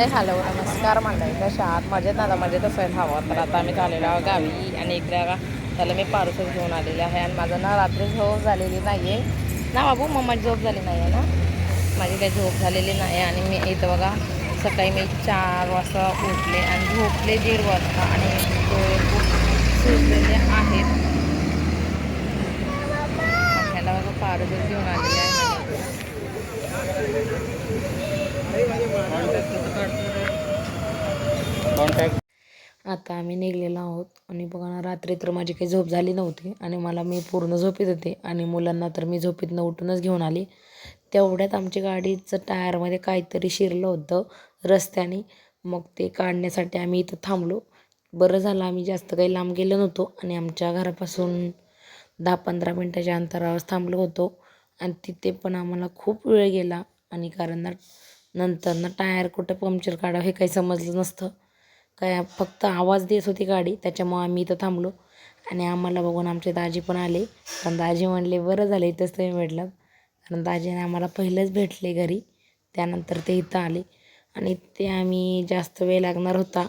Hi hello नमस्कार मंडळी कशा आहात मजेत आता मजेत आहे हवं तर आता आम्ही आलेलो आहोत गावी आणि इकडे त्याला मी पार्सल घेऊन आलेले आहे आणि माझं ना रात्री झोप झालेली नाही आहे ना बाबू मग माझी झोप झाली नाही आहे ना? माझी काही झोप झालेली नाही आणि मी इथं बघा सकाळी मी चार वाजता उठले आणि झोपले दीड वाजता आणि डोळे खूप सुजलेले आहेत. ह्याला बघा पार्सल घेऊन आलेले आहे. आता आम्ही निघलेलो आहोत. आणि बघा ना रात्री तर माझी काही झोप झाली नव्हती. आणि मला मी पूर्ण झोपीत होते. आणि मुलांना तर मी झोपीतनं उठूनच घेऊन आली. तेवढ्यात आमची गाडीचं टायरमध्ये काहीतरी शिरलं होतं रस्त्याने. मग ते काढण्यासाठी आम्ही इथं थांबलो. बरं झालं आम्ही जास्त काही लांब गेलो नव्हतो. आणि आमच्या घरापासून दहा पंधरा मिनटाच्या अंतरावर थांबलो होतो. आणि तिथे पण आम्हाला खूप वेळ गेला. आणि कारण ना नंतर ना टायर कुठं पंक्चर काढावं हे काही समजलं नसतं. काय फक्त आवाज देत होती गाडी त्याच्यामुळं आम्ही इथं थांबलो. आणि आम्हाला बघून आमचे दाजी पण आले. कारण दाजी म्हणले बरं झालं इथंच तुम्ही भेटलात. कारण दाजीने आम्हाला पहिलंच भेटले घरी. त्यानंतर ते इथं आले. आणि ते आम्ही जास्त वेळ लागणार होता.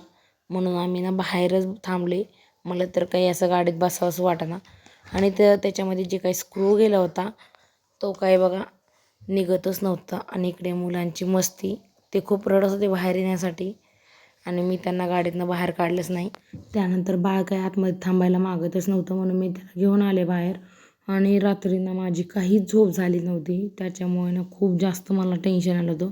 म्हणून आम्ही ना बाहेरच थांबले. मला तर काही असं गाडीत बसावंसं वाटेना. आणि तर त्याच्यामध्ये जे काही स्क्रू गेला होता तो काय बघा निघतच नव्हता. आणि इकडे मुलांची मस्ती ते खूप रडत होते बाहेर येण्यासाठी. आणि मी त्यांना गाडीतनं बाहेर काढलंच नाही. त्यानंतर बाळ काय आतमध्ये थांबायला मागतच नव्हतं म्हणून मी त्याला घेऊन आले बाहेर. आणि रात्रीनं माझी काहीच झोप झाली नव्हती. त्याच्यामुळे ना खूप जास्त मला टेन्शन आलं होतं.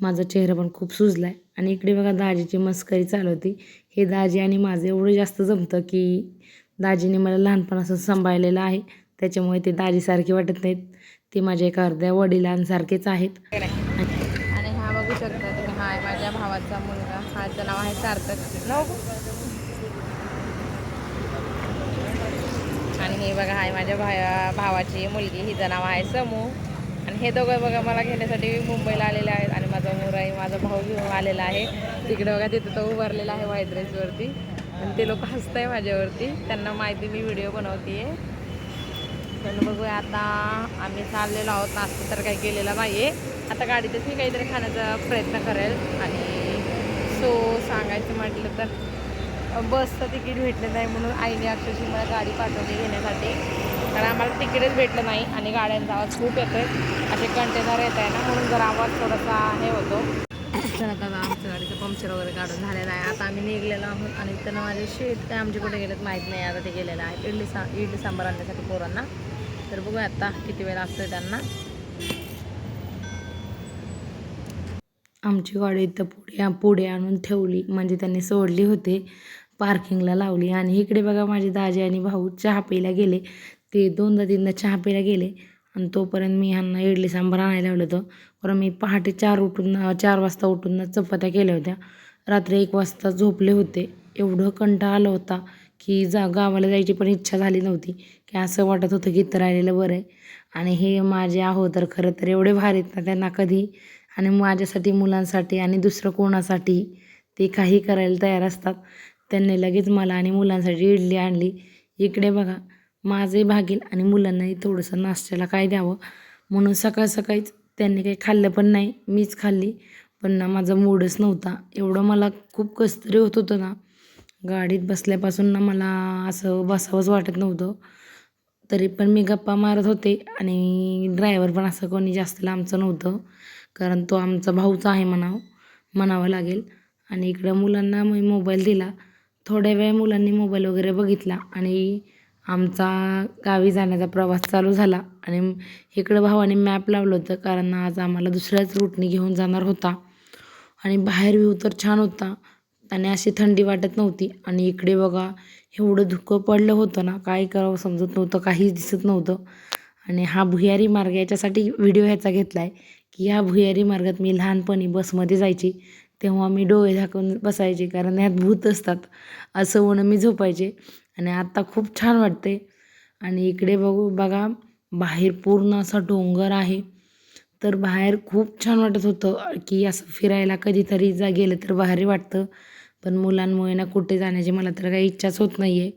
माझा चेहरा पण खूप सुजला आहे आणि इकडे बघा दाजीची मस्करी चालू होती. हे दाजी आणि माझं एवढं जास्त जमतं की दाजीने मला लहानपणापासून सांभाळलेलं आहे. त्याच्यामुळे ते दाजीसारखे वाटत नाहीत. ते माझ्या एका अर्ध्या वडिलांसारखेच आहेत. आणि हा बघू शकता तुम्ही हा आहे माझ्या भावाचा मुलगा. हाचं नाव आहे सार्थक. आणि हे बघा आहे माझ्या भाया भावाची मुलगी हिचं नाव आहे समू. आणि हे दोघं बघा मला घेण्यासाठी मुंबईला आलेले आहेत. आणि माझा मुराई माझा भाऊ घेऊन आलेला आहे. तिकडे बघा तिथं तो उभारलेला आहे व्हाईट ड्रेसवरती आणि ते लोक हसत आहे माझ्यावरती. त्यांना माहिती मी व्हिडिओ बनवते आहे पण बघूया आता आम्ही चाललेलो आहोत नाश्ता तर काही केलेला नाही आहे आता गाडीतच मी काहीतरी खाण्याचा प्रयत्न करेल. आणि सो सांगायचं म्हटलं तर बसचं तिकीट भेटलं नाही म्हणून आईने अक्षरशः मला गाडी पाठवली घेण्यासाठी. कारण आम्हाला तिकीटच भेटलं नाही आणि गाड्यांचा आवाज खूप येतो आहे असे कंटेनर येत आहे ना म्हणून जर आवाज थोडासा हे होतो. तर आता आमच्या गाडीचं पंक्चर वगैरे काढून झालेलं आहे. आता आम्ही निघलेलो आहोत आणि त्यांना माझे शेट काय आमचे कुठे गेलेत माहीत नाही. आता ते गेलेलं आहे. इडली सा इडली सांबार आणण्यासाठी पोरांना. तर बघूया आता किती वेळ लागतोय त्यांना. आमची गाडी इथं पुढे पुढे आणून ठेवली. म्हणजे त्यांनी सोडली होते. पार्किंगला लावली. आणि इकडे बघा माझे दाजी आणि भाऊ चहा प्यायला गेले. ते दोनदा तीनदा चहा प्यायला गेले. आणि तोपर्यंत मी ह्यांना इडली सांबार आणायला लावलं होतं. बरं मी पहाटे चार उठून चार वाजता उठून चपात्या केल्या होत्या. रात्री एक वाजता झोपले होते. एवढं कंटाळा आलं होता. की जा गावाला जायची पण इच्छा झाली नव्हती. की असं वाटत होतं की इथं राहिलेलं बरं आहे. आणि हे माझे आहो तर खरं तर एवढे भारी आहेत ना त्यांना कधी. आणि माझ्यासाठी मुलांसाठी आणि दुसरं कोणासाठी ते काही करायला तयार असतात. त्यांनी लगेच मला आणि मुलांसाठी इडली आणली. इकडे बघा माझे भागील आणि मुलांनाही थोडंसं नाश्त्याला काय द्यावं. म्हणून सकाळ सकाळीच त्यांनी काही खाल्लं पण नाही मीच खाल्ली. पण ना माझा मूडच नव्हता. एवढं मला खूप कसतरी होत होतं ना. गाडीत बसल्यापासून ना मला असं बसावंच वाटत नव्हतं. तरी पण मी गप्पा मारत होते आणि ड्रायव्हर पण असं कोणी जास्त लांबचं नव्हतं. कारण तो आमचा भाऊचा आहे म्हणावं म्हणावं लागेल. आणि इकडं मुलांना मी मोबाईल दिला. थोड्या वेळ मुलांनी मोबाईल वगैरे बघितला आणि आमचा गावी जाण्याचा प्रवास चालू झाला. आणि इकडं भावाने मॅप लावलं होतं कारण आज आम्हाला दुसऱ्याच रूटने घेऊन जाणार होता. आणि बाहेर व्ह्यू तर छान होता. आणि अशी थंडी वाटत नव्हती. आणि इकडे बघा एवढं धुकं पडलं होतं ना काय करावं समजत नव्हतं काहीच दिसत नव्हतं. आणि हा भुयारी मार्ग याच्यासाठी व्हिडिओ ह्याचा घेतला आहे की ह्या भुयारी मार्गात मी लहानपणी बसमध्ये जायची. तेव्हा मी डोळे झाकून बसायचे कारण ह्यात भूत असतात. असं म्हणून मी झोपायचे. आणि आत्ता खूप छान वाटते आणि इकडे बघू बघा बाहेर पूर्ण असा डोंगर आहे. तर बाहेर खूप छान वाटत होतं की असं फिरायला कधीतरी जा गेलं तर भारी वाटतं. पण मुलांमुळे ना कुठे जाण्याची मला तर काही इच्छाच होत नाही आहे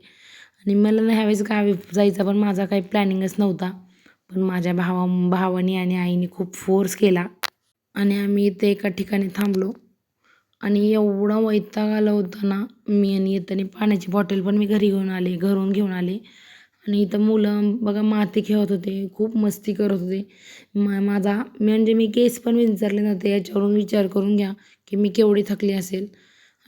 आणि मला ना ह्यावेळेस गावी जायचा पण माझा काही प्लॅनिंगच नव्हता. पण माझ्या भावा भावानी आणि आईने खूप फोर्स केला. आणि आम्ही इथे एका ठिकाणी थांबलो. आणि एवढा वैताग आला होता ना मी आणि येताना पाण्याची बॉटल पण मी घरी घेऊन आले घरून घेऊन आले. आणि इथं मुलं बघा माती खेळत होते खूप मस्ती करत होते. मा माझा म्हणजे मी केस पण विचारले नव्हते याच्यावरून विचार करून घ्या की मी केवढी थकली असेल.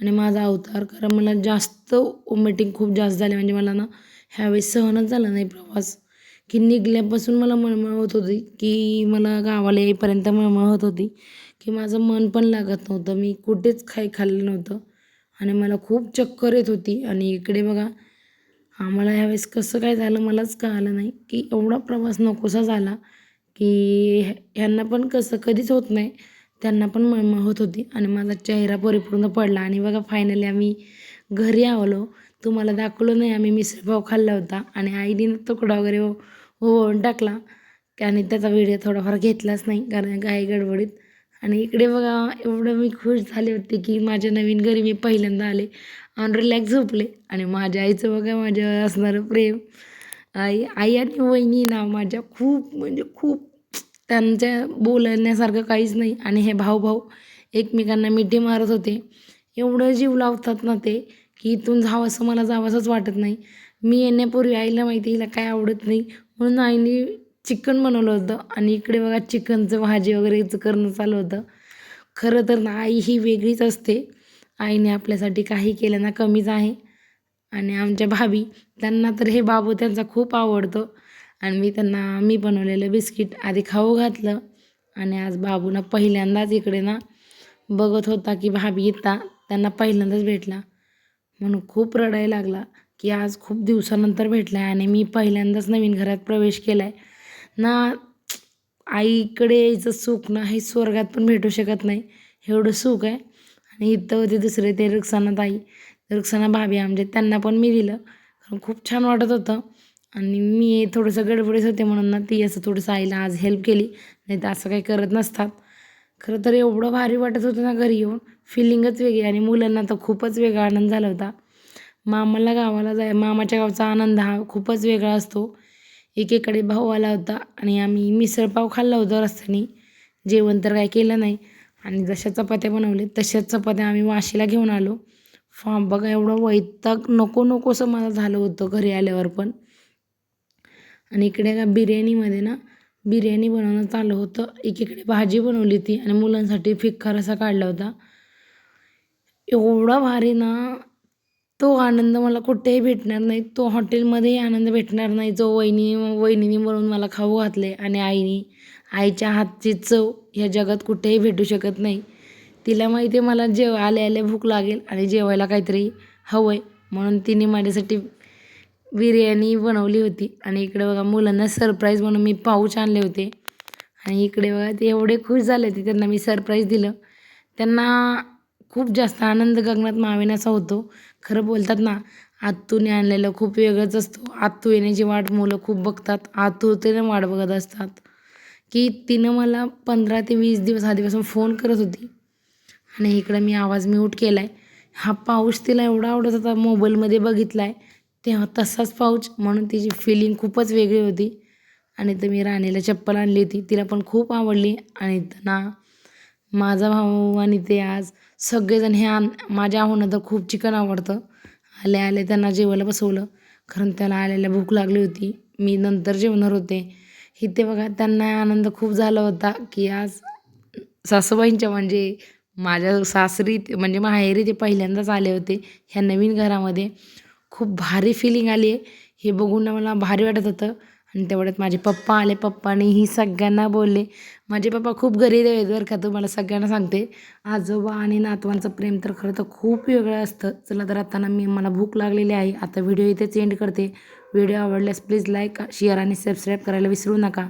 आणि माझा अवतार कारण मला जास्त वॉमिटिंग खूप जास्त झाली म्हणजे मला ना ह्यावेळेस सहनच झालं नाही प्रवास. की निघल्यापासून मला मळमळ होत होती की मला गावाला येईपर्यंत मळमळ होत होती की माझं मन पण लागत नव्हतं. मी कुठेच खाई खाल्लं नव्हतं. आणि मला खूप चक्कर येत होती. आणि इकडे बघा आम्हाला ह्यावेळेस कसं काय झालं मलाच कळालं नाही की एवढा प्रवास नकोसा झाला की ह्या- ह्यांना पण कसं कधीच होत नाही त्यांना पण मळमळ होत होती. आणि माझा चेहरा परिपूर्ण पडला. आणि बघा फायनली आम्ही घरी आलो. तुम्हाला दाखवलं नाही आम्ही मिसळपाव खाल्ला होता. आणि आईने तुकडा वगैरे ओवळून टाकला. आणि त्याचा व्हिडिओ थोडाफार घेतलाच नाही कारण काही गडबडीत. आणि इकडे बघा एवढं मी खुश झाले होते की माझ्या नवीन घरी मी पहिल्यांदा आले. आणि रिलॅक्स झोपले. आणि माझ्या आईचं बघा माझ्यावर असणारं प्रेम. आई आई आणि वहिनी ना माझ्या खूप म्हणजे खूप त्यांच्या बोलण्यासारखं काहीच नाही. आणि हे भाऊ भाऊ एकमेकांना मिठी मारत होते. एवढं जीव लावतात ना ते की इथून जावंसं मला जावंसंच वाटत नाही. मी येण्यापूर्वी आईला माहिती हिला काय आवडत नाही. म्हणून आईने चिकन बनवलं होतं. आणि इकडे बघा चिकनचं भाजी वगैरेचं करणं चालू होतं. खरं तर ना आई ही वेगळीच असते. आईने आपल्यासाठी काही केलं ना कमीच आहे. आणि आमच्या भाभी त्यांना तर हे बाबू त्यांचा खूप आवडतो. आणि मी त्यांना मी बनवलेलं बिस्किट आधी खाऊ घातलं. आणि आज बाबूना पहिल्यांदाच इकडे ना बघत होता की भाभी येता त्यांना पहिल्यांदाच भेटला. म्हणून खूप रडायला लागला की आज खूप दिवसानंतर भेटला आहे आणि मी पहिल्यांदाच नवीन घरात प्रवेश केला आहे ना आईकडे यायचं सुख ना हे स्वर्गात पण भेटू शकत नाही. एवढं सुख आहे. आणि इथं होते दुसरे ते रुखसाना ताई रुक्साना भाभी आमचे त्यांना पण मी दिलं. कारण खूप छान वाटत होतं. आणि मी थोडंसं गडबडीच होते म्हणून ना ती असं थोडंसं आईला आज हेल्प केली. नाही तर असं काही करत नसतात. खरं तर एवढं भारी वाटत होतं ना घरी येऊन. फिलिंगच वेगळी. आणि मुलांना तर खूपच वेगळा आनंद झाला होता. मामाला गावाला जाय मामाच्या गावचा आनंद हा खूपच वेगळा असतो. एकेकडे भाऊ आला होता आणि आम्ही मिसळपाव खाल्ला होता रस्त्याने. जेवण तर काय केलं नाही. आणि जशा चपात्या बनवले तशाच चपात्या आम्ही वाशीला घेऊन आलो. फा बघा एवढं वैताग नको नकोसं मला झालं होतं घरी आल्यावर पण. आणि इकडे का बिर्याणीमध्ये ना बिर्याणी बनवणं चालू होतं. एकीकडे भाजी बनवली होती आणि मुलांसाठी फिक्का रसा काढला होता. एवढा भारी ना तो आनंद मला कुठेही भेटणार नाही. तो हॉटेलमध्येही आनंद भेटणार नाही. जो वहिनी वहिनीने बनवून मला खाऊ घातले आणि आईने आईच्या हातची चव ह्या जगात कुठेही भेटू शकत नाही. तिला माहिती आहे मला जेव आले आले भूक लागेल आणि जेवायला काहीतरी हवं आहे म्हणून तिने माझ्यासाठी बिर्याणी बनवली होती. आणि इकडे बघा मुलांना सरप्राईज म्हणून मी पाऊच आणले होते. आणि इकडे बघा ते एवढे खुश झाले होते त्यांना मी सरप्राईज दिलं. त्यांना खूप जास्त आनंद गगनात मावेनासा होतो. खरं बोलतात ना आत्तूने आणलेलं खूप वेगळंच असतो. आत्तू येण्याची वाट मुलं खूप बघतात. आतुरतेने वाट बघत असतात. की तिनं मला पंधरा ते वीस दिवस आधीपासून फोन करत होती. आणि इकडं मी आवाज म्यूट केला आहे हा पाऊच तिला एवढा आवडत होता मोबाईलमध्ये बघितला आहे तेव्हा तसाच पाऊच म्हणून तिची फिलिंग खूपच वेगळी होती. आणि तर मी राणीला चप्पल आणली होती तिला पण खूप आवडली. आणि ना माझा भाऊ आणि ते आज सगळेजण हे आण माझ्या आहोनं तर खूप चिकन आवडतं. आले आले त्यांना जेवायला बसवलं. कारण त्याला आलेल्या भूक लागली होती. मी नंतर जेवणार होते. इथे बघा त्यांना आनंद खूप झाला होता की आज सासूबाईंच्या म्हणजे माझ्या सासरी ते- म्हणजे माहेरी ते पहिल्यांदाच आले होते ह्या नवीन घरामध्ये. खूप भारी फिलिंग आली आहे. हे बघून मला भारी वाटत होतं. आणि तेवढ्यात माझे पप्पा आले. पप्पानेही सगळ्यांना बोलले. माझे पप्पा खूप गरीब आहेत बरं का तुम्हाला सगळ्यांना सांगते. आजोबा आणि नातवांचं प्रेम तर खरं तर खूप वेगळं असतं. चला तर आता ना मी मला भूक लागलेली आहे. आता व्हिडिओ इथेच एंड करते. व्हिडिओ आवडल्यास प्लीज लाईक शेअर आणि सबस्क्राईब करायला विसरू नका.